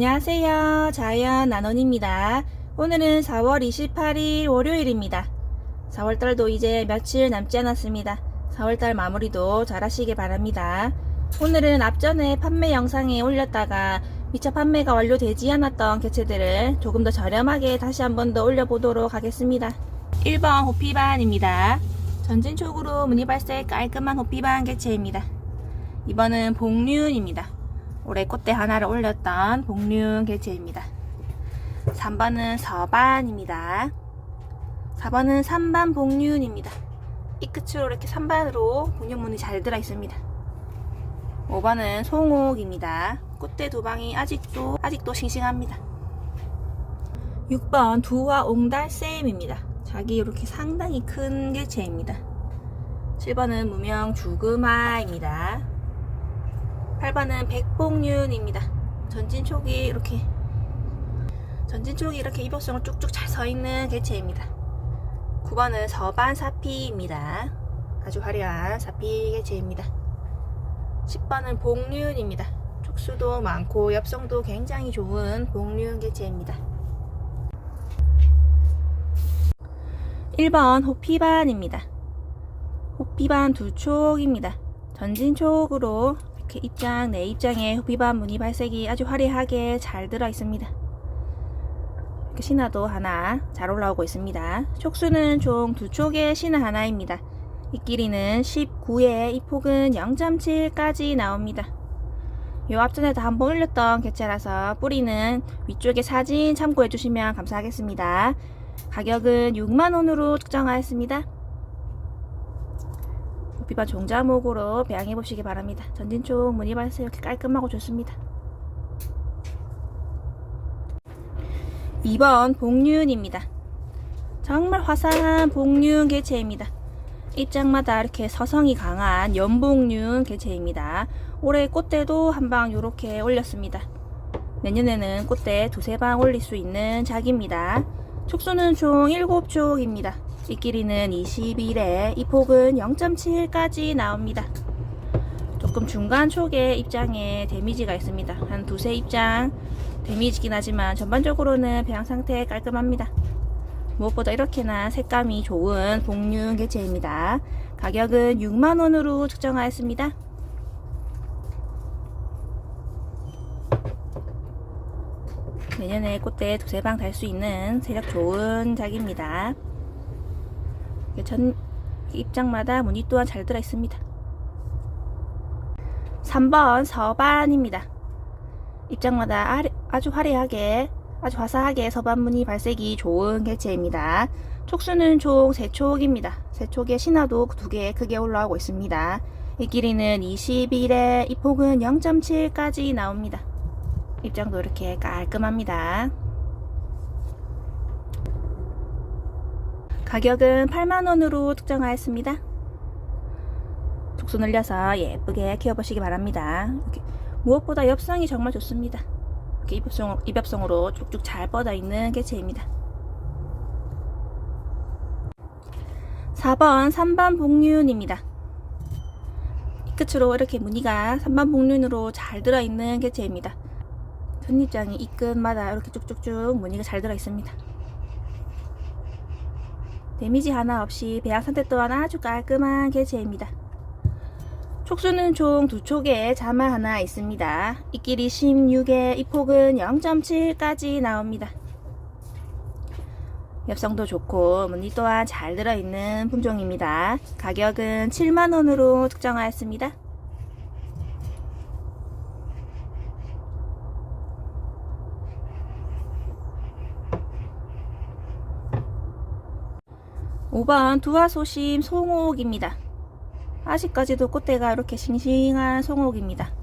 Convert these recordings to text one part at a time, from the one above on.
안녕하세요. 자연 나논입니다. 오늘은 4월 28일 월요일입니다. 4월달도 이제 며칠 남지 않았습니다. 4월달 마무리도 잘 하시길 바랍니다. 오늘은 앞전에 판매 영상에 올렸다가 미처 판매가 완료되지 않았던 개체들을 조금 더 저렴하게 다시 한 번 더 올려보도록 하겠습니다. 1번 호피반입니다. 전진촉으로 무늬 발색 깔끔한 호피반 개체입니다. 2번은 복륜입니다. 올해 꽃대 하나를 올렸던 복륜 개체입니다. 3번은 서반입니다. 4번은 3반 복륜입니다. 이 끝으로 이렇게 3반으로 복륜문이 잘 들어 있습니다. 5번은 송옥입니다. 꽃대 두 방이 아직도 아직도 싱싱합니다. 6번 두화 옹달샘입니다. 자기 이렇게 상당히 큰 개체입니다. 7번은 무명 주금아입니다. 8번은 백봉륜입니다. 전진촉이 이렇게 전진촉이 이렇게 이복성을 쭉쭉 잘 서 있는 개체입니다. 9번은 서반 사피입니다. 아주 화려한 사피 개체입니다. 10번은 복륜입니다. 촉수도 많고 엽성도 굉장히 좋은 복륜 개체입니다. 1번 호피반입니다. 호피반 두 촉입니다. 전진촉으로 이렇게 입장, 내 입장에 호피반 무늬 발색이 아주 화려하게 잘 들어 있습니다. 신화도 하나 잘 올라오고 있습니다. 촉수는 총 두 촉의 신화 하나입니다. 이 길이는 19에 이 폭은 0.7까지 나옵니다. 요 앞전에도 한번 올렸던 개체라서 뿌리는 위쪽에 사진 참고해 주시면 감사하겠습니다. 가격은 6만원으로 측정하였습니다. 비반 종자목으로 배양해 보시기 바랍니다. 전진쪽 무늬 발색 이렇게 깔끔하고 좋습니다. 2번 복륜입니다. 정말 화사한 복륜 개체입니다. 입장마다 이렇게 서성이 강한 연복륜 개체입니다. 올해 꽃대도 한 방 이렇게 올렸습니다. 내년에는 꽃대 두세 방 올릴 수 있는 작입니다. 촉수는 총 7촉입니다. 이 길이는 21에 이 폭은 0.7까지 나옵니다. 조금 중간 촉의 입장에 데미지가 있습니다. 한 두세 입장 데미지긴 하지만 전반적으로는 배양 상태 깔끔합니다. 무엇보다 이렇게나 색감이 좋은 복륜 개체입니다. 가격은 6만원으로 측정하였습니다. 내년에 꽃대 두세 방 달 수 있는 세력 좋은 작입니다. 이게 전 입장마다 무늬 또한 잘 들어 있습니다. 3번 서반입니다. 입장마다 아주 화려하게 아주 화사하게 서반 무늬 발색이 좋은 개체입니다. 촉수는 총 3촉입니다. 3촉에 신화도 2개 크게 올라오고 있습니다. 이 길이는 21에 이 폭은 0.7까지 나옵니다. 입장도 이렇게 깔끔합니다. 가격은 8만원으로 측정하였습니다. 촉수 늘려서 예쁘게 키워보시기 바랍니다. 이렇게 무엇보다 엽성이 정말 좋습니다. 이렇게 입엽성, 입엽성으로 쭉쭉 잘 뻗어 있는 개체입니다. 4번 3반 복륜입니다. 이 끝으로 이렇게 무늬가 3반 복륜으로 잘 들어있는 개체입니다. 전입장이 이 끝마다 이렇게 쭉쭉쭉 무늬가 잘 들어 있습니다. 데미지 하나 없이 배양 상태 또한 아주 깔끔한 개체입니다. 촉수는 총 두 촉에 자마 하나 있습니다. 이 길이 16에 이 폭은 0.7까지 나옵니다. 엽성도 좋고 무늬 또한 잘 들어있는 품종입니다. 가격은 7만원으로 측정하였습니다. 5번 두화소심 송옥입니다. 아직까지도 꽃대가 이렇게 싱싱한 송옥입니다.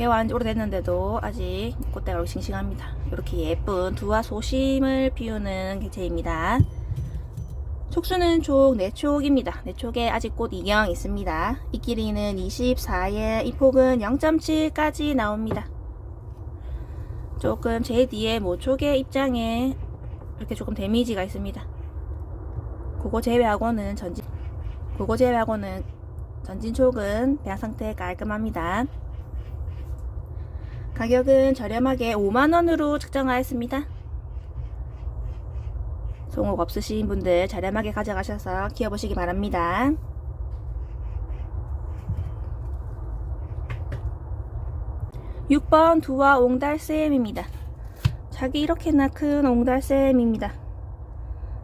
한 오래됐는데도 아직 꽃대가 싱싱합니다. 이렇게 예쁜 두화소심을 피우는 개체입니다. 촉수는 총 4촉입니다. 4촉에 아직 꽃 이경 있습니다. 이 길이는 24에 이 폭은 0.7까지 나옵니다. 조금 제 뒤에 모촉의 입장에 이렇게 조금 데미지가 있습니다. 그거 제외하고는 전진 그거 제외하고는 전진 촉은 배양 상태 깔끔합니다. 가격은 저렴하게 5만원으로 측정하였습니다. 송옥 없으신 분들 저렴하게 가져가셔서 키워보시기 바랍니다. 육번 두와 옹달샘입니다. 자기 이렇게나 큰 옹달샘입니다.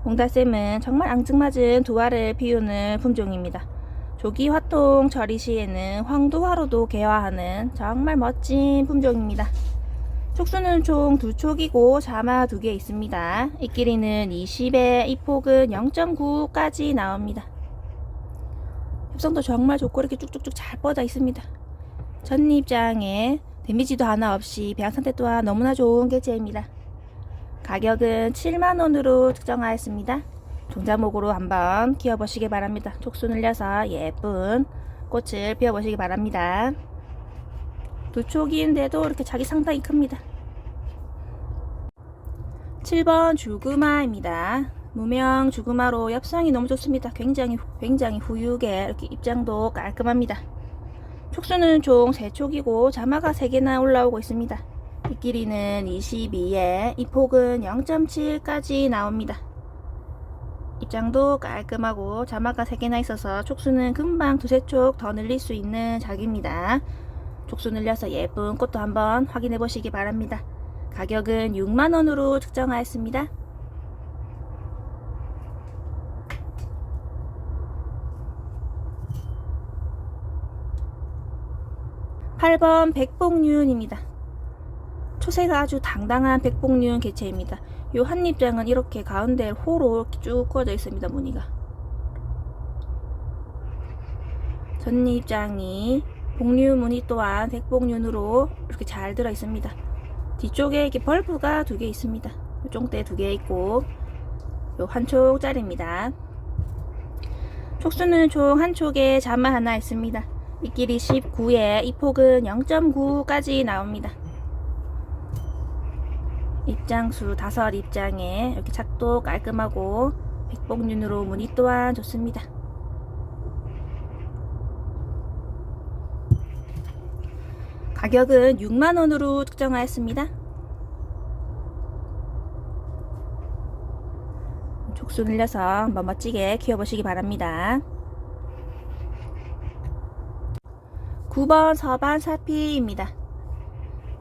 옹달샘은 정말 앙증맞은 두화를 피우는 품종입니다. 조기 활동 처리 시에는 황두화로도 개화하는 정말 멋진 품종입니다. 촉수는 총 두 촉이고 자마 두 개 있습니다. 이 길이는 20에 이 폭은 0.9까지 나옵니다. 협성도 정말 좋고 이렇게 쭉쭉쭉 잘 뻗어 있습니다. 전입장에 데미지도 하나 없이 배양 상태 또한 너무나 좋은 개체입니다. 가격은 7만원으로 측정하였습니다. 종자목으로 한번 키워보시기 바랍니다. 촉수 늘려서 예쁜 꽃을 피워보시기 바랍니다. 두 촉인데도 이렇게 자기 상당히 큽니다. 7번 주구마입니다. 무명 주구마로 엽성이 너무 좋습니다. 굉장히 굉장히 후육에 이렇게 입장도 깔끔합니다. 촉수는 총 3촉이고 자마가 3개나 올라오고 있습니다. 이 길이는 22에 이 폭은 0.7까지 나옵니다. 입장도 깔끔하고 자마가 3개나 있어서 촉수는 금방 두세 촉 더 늘릴 수 있는 작입니다. 촉수 늘려서 예쁜 꽃도 한번 확인해 보시기 바랍니다. 가격은 6만원으로 측정하였습니다. 8번 백봉륜입니다. 초세가 아주 당당한 백봉륜 개체입니다. 요 한입장은 이렇게 가운데 호로 쭉 꺼져 있습니다. 무늬가. 전입장이 복륜 무늬 또한 백봉륜으로 이렇게 잘 들어 있습니다. 뒤쪽에 이렇게 벌브가 두 개 있습니다. 요 쫑대 두 개 있고 요한 촉짜리입니다. 촉수는 총 한 촉에 자마 하나 있습니다. 이 길이 19에 이 폭은 0.9까지 나옵니다. 입장수 다섯 입장에 이렇게 작도 깔끔하고 백봉륜으로 무늬 또한 좋습니다. 가격은 6만원으로 측정하였습니다. 촉수 늘려서 한번 멋지게 키워보시기 바랍니다. 9번 서반 사피입니다.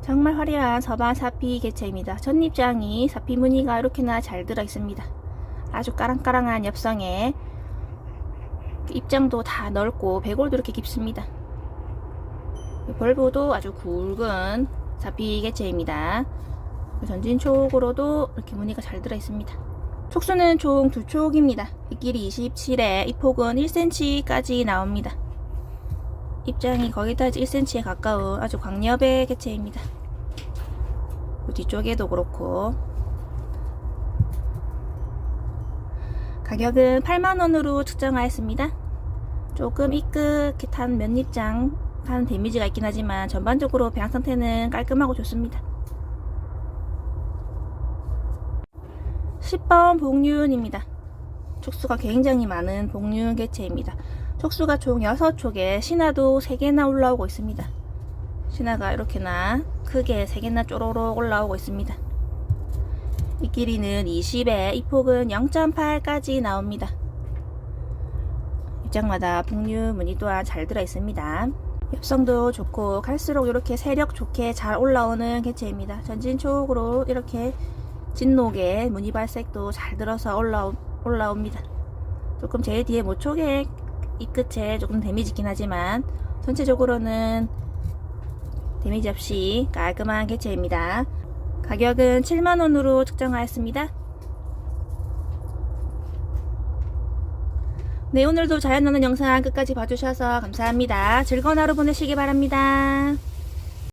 정말 화려한 서반 사피 개체입니다. 전입장이 사피 무늬가 이렇게나 잘 들어 있습니다. 아주 까랑까랑한 엽성에 입장도 다 넓고 배골도 이렇게 깊습니다. 벌브도 아주 굵은 사피 개체입니다. 전진 촉으로도 이렇게 무늬가 잘 들어 있습니다. 촉수는 총 두 촉입니다. 이 길이 27에 이 폭은 1cm까지 나옵니다. 입장이 거기다 1cm에 가까운 아주 광엽의 개체입니다. 그 뒤쪽에도 그렇고 가격은 8만원으로 측정하였습니다. 조금 이끗한 면입장 한 데미지가 있긴 하지만 전반적으로 배양 상태는 깔끔하고 좋습니다. 10번 복륜입니다. 촉수가 굉장히 많은 복륜 개체입니다. 촉수가 총 6촉에 신화도 3개나 올라오고 있습니다. 신화가 이렇게나 크게 3개나 쪼로록 올라오고 있습니다. 이 길이는 20에 이 폭은 0.8까지 나옵니다. 입장마다 북류 무늬 또한 잘 들어 있습니다. 엽성도 좋고 갈수록 이렇게 세력 좋게 잘 올라오는 개체입니다. 전진 쪽으로 이렇게 진녹에 무늬 발색도 잘 들어서 올라오, 올라옵니다. 조금 제일 뒤에 모촉에 이 끝에 조금 데미지 있긴 하지만 전체적으로는 데미지 없이 깔끔한 개체입니다. 가격은 7만원으로 측정하였습니다. 네, 오늘도 자연 나는 영상 끝까지 봐주셔서 감사합니다. 즐거운 하루 보내시기 바랍니다.